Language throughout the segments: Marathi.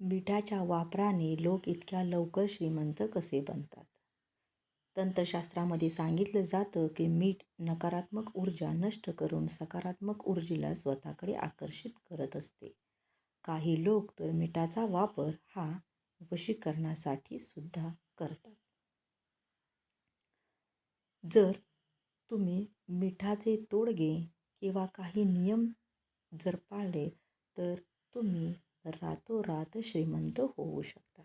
मिठाच्या वापराने लोक इतक्या लवकर श्रीमंत कसे बनतात? तंत्रशास्त्रामध्ये सांगितलं जातं की मीठ नकारात्मक ऊर्जा नष्ट करून सकारात्मक ऊर्जेला स्वतःकडे आकर्षित करत असते. काही लोक तर मिठाचा वापर हा वशीकरणासाठी सुद्धा करतात. जर तुम्ही मिठाचे तोडगे किंवा काही नियम जर पाळले तर तुम्ही रातोरात श्रीमंत होऊ शकता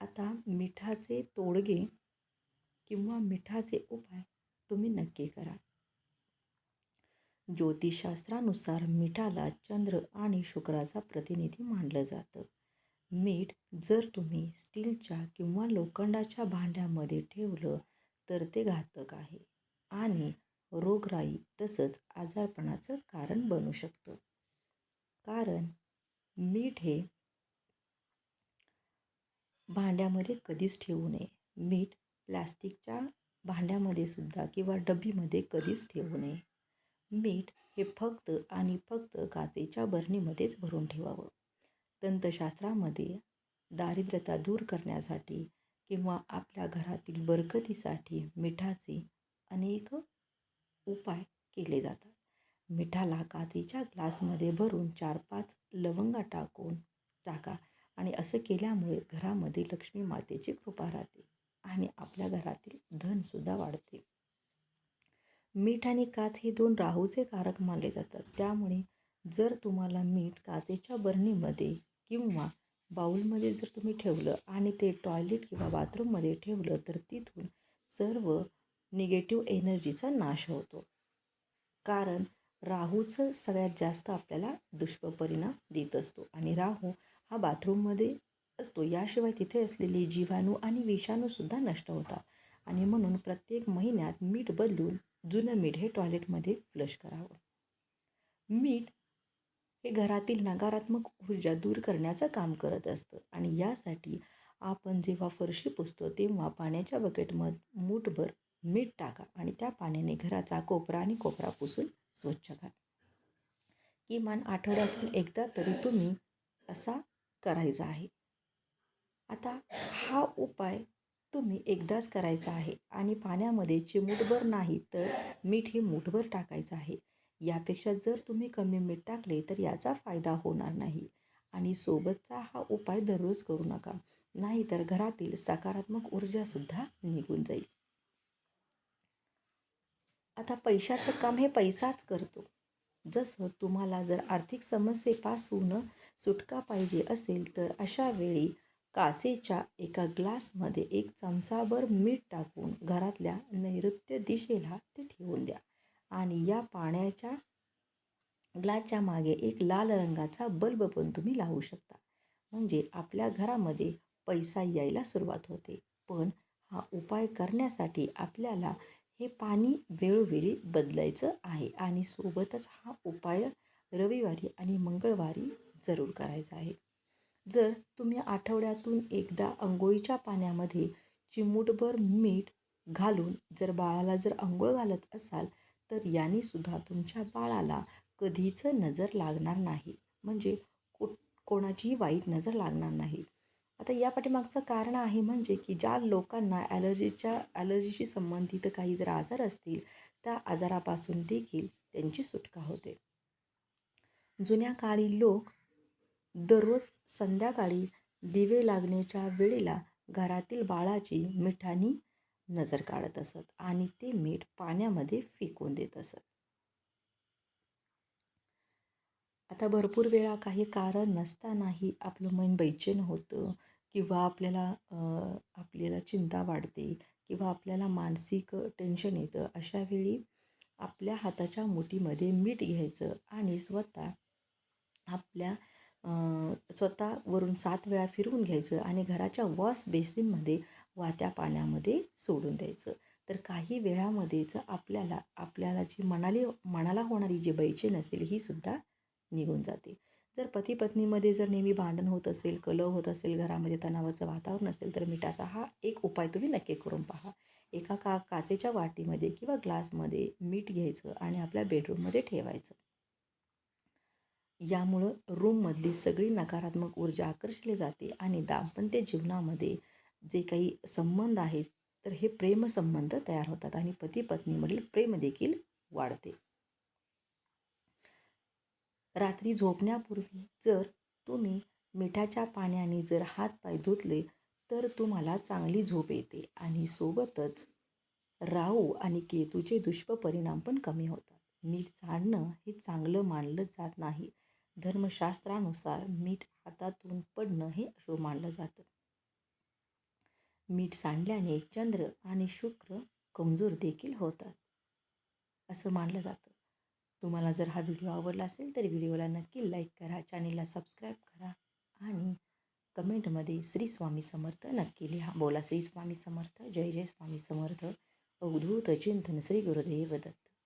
आता मिठाचे तोडगे किंवा मिठाचे उपाय तुम्ही नक्की करा. ज्योतिषशास्त्रानुसार मिठाला चंद्र आणि शुक्राचा प्रतिनिधी मानलं जातं. मीठ जर तुम्ही स्टीलच्या किंवा लोखंडाच्या भांड्यामध्ये ठेवलं तर ते घातक आहे आणि रोगराई तसंच आजारपणाचं कारण बनू शकतं. कारण मीठ हे भांड्यामध्ये कधीच ठेवू नये. मीठ प्लॅस्टिकच्या भांड्यामध्ये सुद्धा किंवा डबीमध्ये कधीच ठेवू नये. मीठ हे फक्त आणि फक्त काचेच्या बरणीमध्येच भरून ठेवावं. दंतशास्त्रामध्ये दारिद्र्यता दूर करण्यासाठी किंवा आपल्या घरातील बरकतीसाठी मिठाचे अनेक उपाय केले जातात. मिठाला काचेच्या ग्लासमध्ये भरून चार पाच लवंगा टाकून टाका. आणि असं केल्यामुळे घरामध्ये लक्ष्मी मातेची कृपा राहते आणि आपल्या घरातील धनसुद्धा वाढते. मीठ आणि काच हे दोन राहूचे कारक मानले जातात. त्यामुळे जर तुम्हाला मीठ काचेच्या बरणीमध्ये किंवा बाऊलमध्ये जर तुम्ही ठेवलं आणि ते टॉयलेट किंवा बाथरूममध्ये ठेवलं तर तिथून सर्व निगेटिव्ह एनर्जीचा नाश होतो. कारण राहूचं सगळ्यात जास्त आपल्याला दुष्परिणाम देत असतो. आणि राहू हा बाथरूममध्ये असतो. याशिवाय तिथे असलेले जीवाणू आणि विषाणूसुद्धा नष्ट होतात. आणि म्हणून प्रत्येक महिन्यात मीठ बदलून जुनं मीठ हे टॉयलेटमध्ये फ्लश करावं. मीठ हे घरातील नकारात्मक ऊर्जा दूर करण्याचं काम करत असतं. आणि यासाठी आपण जेव्हा फरशी पुसतो तेव्हा पाण्याच्या बकेटमध्ये मूठभर मीठ टाका आणि त्या पाण्याने घराचा कोपरा आणि कोपरा पुसून स्वच्छ करा किमान आठवड्यातून एकदा तरी तुम्ही असा करायचा आहे. आता हा उपाय तुम्ही एकदाच करायचा आहे आणि पाण्यामध्ये चिमूटभर नाही तर मीठ हे मूठभर टाकायचं आहे. यापेक्षा जर तुम्ही कमी मीठ टाकले तर याचा फायदा होणार नाही. आणि सोबतचा हा उपाय दररोज करू नका. नाहीतर घरातील सकारात्मक ऊर्जासुद्धा निघून जाईल. आता पैशाचं काम हे पैसाच करतो. जसं तुम्हाला जर आर्थिक समस्येपासून सुटका पाहिजे असेल तर अशा वेळी काचेच्या एका ग्लासमध्ये एक चमचाभर मीठ टाकून घरातल्या नैऋत्य दिशेला ते ठेवून द्या. आणि या पाण्याच्या ग्लासच्या मागे एक लाल रंगाचा बल्ब पण तुम्ही लावू शकता. म्हणजे आपल्या घरामध्ये पैसा यायला सुरुवात होते. पण हा उपाय करण्यासाठी आपल्याला हे पाणी वेळोवेळी बदलायचं आहे आणि सोबतच हा उपाय रविवारी आणि मंगळवारी जरूर करायचा आहे. जर तुम्ही आठवड्यातून एकदा अंघोळीच्या पाण्यामध्ये चिमूटभर मीठ घालून जर बाळाला जर अंघोळ घालत असाल तर यानेसुद्धा तुमच्या बाळाला कधीच नजर लागणार नाही. म्हणजे को कोणाचीही वाईट नजर लागणार नाही. आता या पाठीमागचं कारण आहे म्हणजे की ज्या लोकांना ॲलर्जीच्या ॲलर्जीशी संबंधित काही जर आजार असतील त्या आजारापासून देखील त्यांची सुटका होते. जुन्या काळी लोक दररोज संध्याकाळी दिवे लागण्याच्या वेळेला घरातील बाळाची मिठानी नजर काढत असत आणि ते मीठ पाण्यामध्ये फेकून देत असत. आता भरपूर वेळा काही कारण नसतानाही आपलं मन बैचेन होतं किंवा आपल्याला आपल्याला चिंता वाढते किंवा आपल्याला मानसिक टेन्शन येतं अशा वेळी आपल्या हाताच्या मुठीमध्ये मीठ घ्यायचं आणि स्वतः आपल्या स्वतः वरून सात वेळा फिरवून घ्यायचं आणि घराच्या वॉश बेसिनमध्ये वात्या पाण्यामध्ये सोडून द्यायचं. तर काही वेळामध्येच आपल्याला आपल्याला जी मनाली मनाला होणारी जी बैचेन असेल ही सुद्धा निघून जाते. जर पती पत्नीमध्ये जर नेहमी भांडण होत असेल कलह होत असेल घरामध्ये तणावाचं वातावरण असेल तर मिठाचा हा एक उपाय तुम्ही नक्की करून पहा. एका का काचेच्या वाटीमध्ये किंवा ग्लासमध्ये मीठ घ्यायचं आणि आपल्या बेडरूममध्ये ठेवायचं. यामुळं रूममधली सगळी नकारात्मक ऊर्जा आकर्षली जाते आणि दाम्पत्य जीवनामध्ये जे काही संबंध आहेत तर हे प्रेमसंबंध तयार होतात आणि पती पत्नीमधील प्रेम देखील वाढते. रात्री झोपण्यापूर्वी जर तुम्ही मिठाच्या पाण्याने जर हात पाय धुतले तर तुम्हाला चांगली झोप येते आणि सोबतच राहू आणि केतूचे दुष्परिणाम पण कमी होतात. मीठ सांडणं हे चांगलं मानलं जात नाही. धर्मशास्त्रानुसार मीठ हातातून पडणं हे अशुभ मानलं जातं. मीठ सांडल्याने चंद्र आणि शुक्र कमजोर देखील होतात असं मानलं जातं. तुम्हाला जर हा व्हिडिओ आवडला असेल तर व्हिडिओला नक्की लाईक करा चॅनेलला सबस्क्राईब करा आणि कमेंटमध्ये श्री स्वामी समर्थ नक्की लिहा. बोला श्री स्वामी समर्थ जय जय स्वामी समर्थ. अवधूत चिंतन श्री गुरुदेव दत्त.